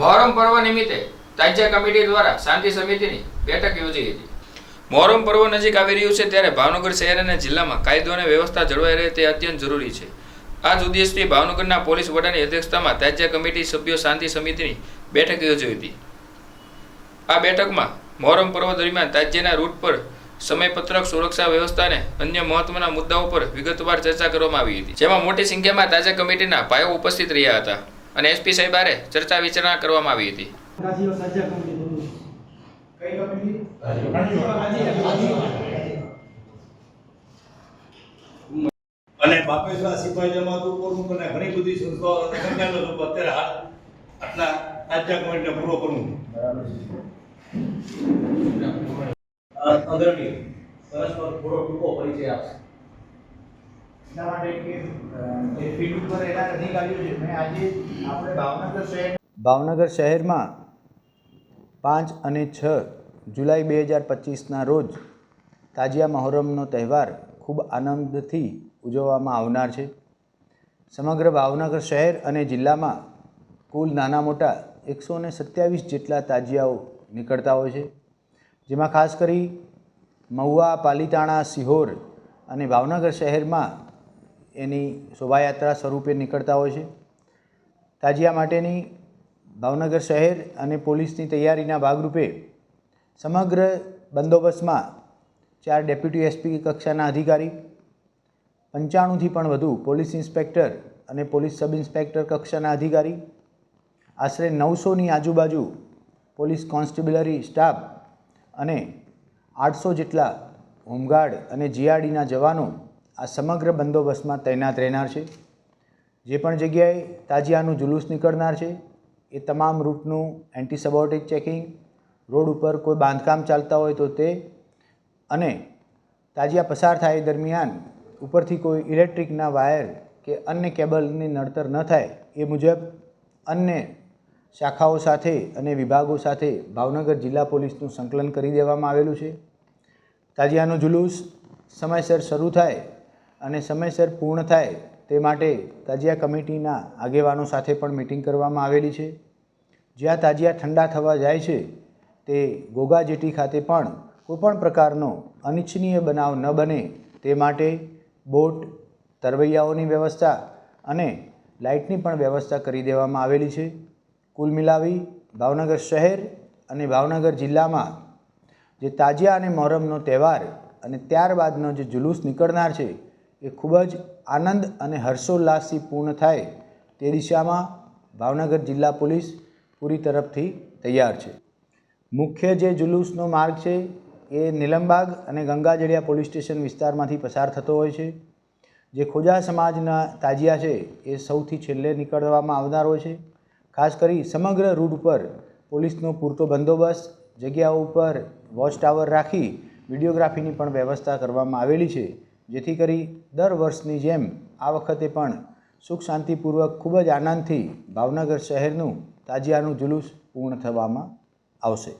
મોહરમ પર્વ નિમિત્તે તાજ્યા કમિટી દ્વારા શાંતિ સમિતિની બેઠક યોજી હતી. મોહરમ પર્વ નજીક આવી રહ્યું છે ત્યારે ભાવનગર શહેર અને જિલ્લામાં કાયદો અને વ્યવસ્થા જળવાઈ રહે તે અત્યંત જરૂરી છે. આ જ ઉદ્દેશથી ભાવનગરના પોલીસ વડાની અધ્યક્ષતામાં તાજ્યા કમિટી સભ્યો શાંતિ સમિતિની બેઠક યોજી હતી. આ બેઠકમાં મોહરમ પર્વ દરમિયાન તાજ્યના રૂટ પર સમયપત્રક સુરક્ષા વ્યવસ્થા અને અન્ય મહત્વના મુદ્દાઓ પર વિગતવાર ચર્ચા કરવામાં આવી હતી. જેમાં મોટી સંખ્યામાં તાજા કમિટીના પાયો ઉપસ્થિત રહ્યા હતા. અને એસપી સાહેબ હારે ચર્ચા વિચારણા કરવામાં આવી હતી. અને બાપેશ્વર સિપાહી જમાત ઉપર અને ઘણી બધી સંસ્થાઓ અને અત્યારે હાલ આટલા રાજ્ય કમિટને પૂરો કરવું સરસ પર થોડો ટૂંકો પરિચય આપશે. એટલા માટે કે જે ફીટ ઉપર રહેલા આવ્યું છે મેં આજે આપણે ભાવનગર શહેર ભાવનગર શહેરમાં પાંચ અને છ જુલાઈ બે હજાર પચીસના રોજ તાજિયા મહોરમનો તહેવાર ખૂબ આનંદથી ઉજવવામાં આવનાર છે. સમગ્ર ભાવનગર શહેર અને જિલ્લામાં કુલ નાના મોટા એકસો ને સત્યાવીસ જેટલા તાજિયાઓ નીકળતા હોય છે. જેમાં ખાસ કરી મહુવા, પાલીતાણા, સિહોર અને ભાવનગર શહેરમાં એની શોભાયાત્રા સ્વરૂપે નીકળતા હોય છે. તાજિયા માટેની ભાવનગર શહેર અને પોલીસની તૈયારીના ભાગરૂપે સમગ્ર બંદોબસ્તમાં ચાર ડેપ્યુટી એસપી કક્ષાના અધિકારી, પંચાણુંથી પણ વધુ પોલીસ ઇન્સ્પેક્ટર અને પોલીસ સબ ઇન્સ્પેક્ટર કક્ષાના અધિકારી, આશરે નવસોની આજુબાજુ પોલીસ કોન્સ્ટેબલરી સ્ટાફ અને આઠસો જેટલા હોમગાર્ડ અને જીઆરડીના જવાનો આ સમગ્ર બંદોબસ્તમાં તૈનાત રહેનાર છે. જે પણ જગ્યાએ તાજિયાનું જુલુસ નીકળનાર છે, એ તમામ રૂટનું એન્ટી સબોર્ટિક ચેકિંગ રોડ ઉપર કોઈ બાંધકામ ચાલતા હોય તો તે, અને તાજિયા પસાર થાય દરમિયાન ઉપરથી કોઈ ઇલેક્ટ્રિકના વાયર કે અન્ય કેબલની નડતર ન થાય એ મુજબ અન્ય શાખાઓ સાથે અને વિભાગો સાથે ભાવનગર જિલ્લા પોલીસનું સંકલન કરી દેવામાં આવેલું છે. તાજિયાનું જુલુસ સમયસર શરૂ થાય અને સમયસર પૂર્ણ થાય તે માટે તાજિયા કમિટીના આગેવાનો સાથે પણ મિટિંગ કરવામાં આવેલી છે. જ્યાં તાજિયા ઠંડા થવા જાય છે, તે ગોગા જેટી ખાતે પણ કોઈપણ પ્રકારનો અનિચ્છનીય બનાવ ન બને તે માટે બોટ, તરવૈયાઓની વ્યવસ્થા અને લાઇટની પણ વ્યવસ્થા કરી દેવામાં આવેલી છે. કુલ મિલાવી ભાવનગર શહેર અને ભાવનગર જિલ્લામાં જે તાજિયા અને મોહરમનો તહેવાર અને ત્યારબાદનો જે જુલુસ નીકળનાર છે એ ખૂબ જ આનંદ અને હર્ષોલ્લાસથી પૂર્ણ થાય તે દિશામાં ભાવનગર જિલ્લા પોલીસ પૂરી તરફથી તૈયાર છે. મુખ્ય જે જુલુસનો માર્ગ છે એ નીલમબાગ અને ગંગાજળિયા પોલીસ સ્ટેશન વિસ્તારમાંથી પસાર થતો હોય છે. જે ખોજા સમાજના તાજિયા છે એ સૌથી છેલ્લે નીકળવામાં આવનાર હોય છે. ખાસ કરી સમગ્ર રૂટ ઉપર પોલીસનો પૂરતો બંદોબસ્ત, જગ્યાઓ ઉપર વોચ ટાવર રાખી વિડીયોગ્રાફીની પણ વ્યવસ્થા કરવામાં આવેલી છે. જેથી કરી દર વર્ષની જેમ આ વખતે પણ સુખ શાંતિપૂર્વક ખૂબ જ આનંદથી ભાવનગર શહેરનું તાજિયાનું જુલુસ પૂર્ણ થવામાં આવશે.